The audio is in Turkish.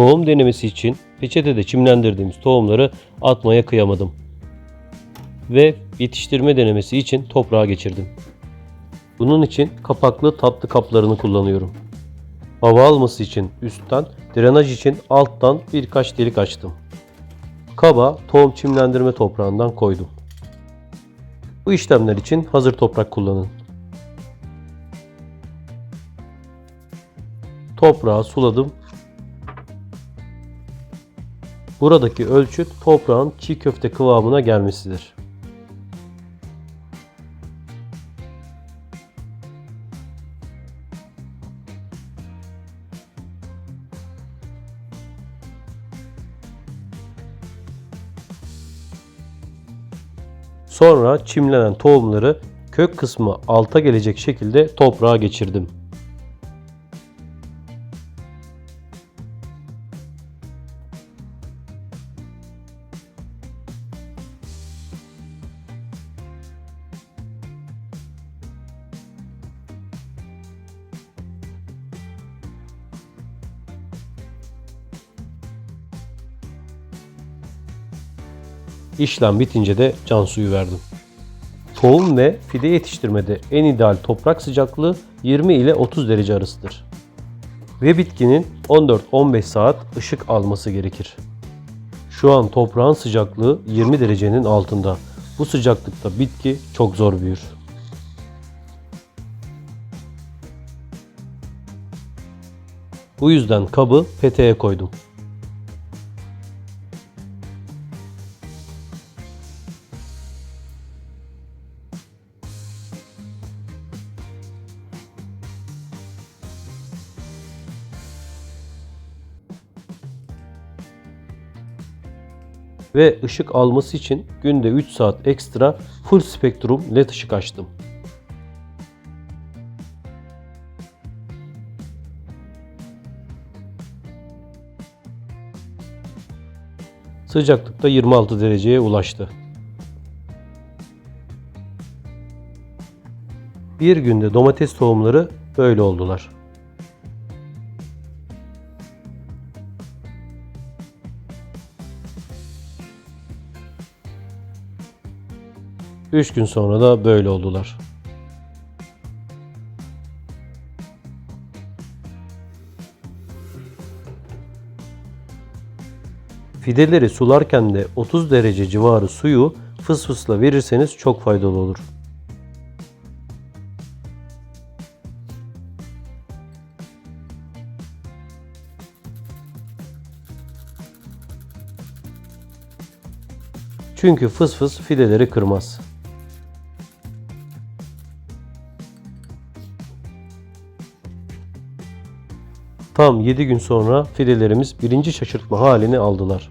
Tohum denemesi için peçetede çimlendirdiğimiz tohumları atmaya kıyamadım. Ve yetiştirme denemesi için toprağa geçirdim. Bunun için kapaklı tatlı kaplarını kullanıyorum. Hava alması için üstten, drenaj için alttan birkaç delik açtım. Kaba tohum çimlendirme toprağından koydum. Bu işlemler için hazır toprak kullanın. Toprağı suladım. Buradaki ölçüt toprağın çiğ köfte kıvamına gelmesidir. Sonra çimlenen tohumları kök kısmı alta gelecek şekilde toprağa geçirdim. İşlem bitince de can suyu verdim. Tohum ve fide yetiştirmede en ideal toprak sıcaklığı 20 ile 30 derece arasıdır. Ve bitkinin 14-15 saat ışık alması gerekir. Şu an toprağın sıcaklığı 20 derecenin altında. Bu sıcaklıkta bitki çok zor büyür. Bu yüzden kabı peteğe koydum. Ve ışık alması için günde 3 saat ekstra full spektrum led ışık açtım. Sıcaklıkta 26 dereceye ulaştı. Bir günde domates tohumları böyle oldular. Üç gün sonra da böyle oldular. Fideleri sularken de 30 derece civarı suyu fıs fısla verirseniz çok faydalı olur. Çünkü fıs fıs fideleri kırmaz. Tam 7 gün sonra fidelerimiz birinci şaşırtma halini aldılar.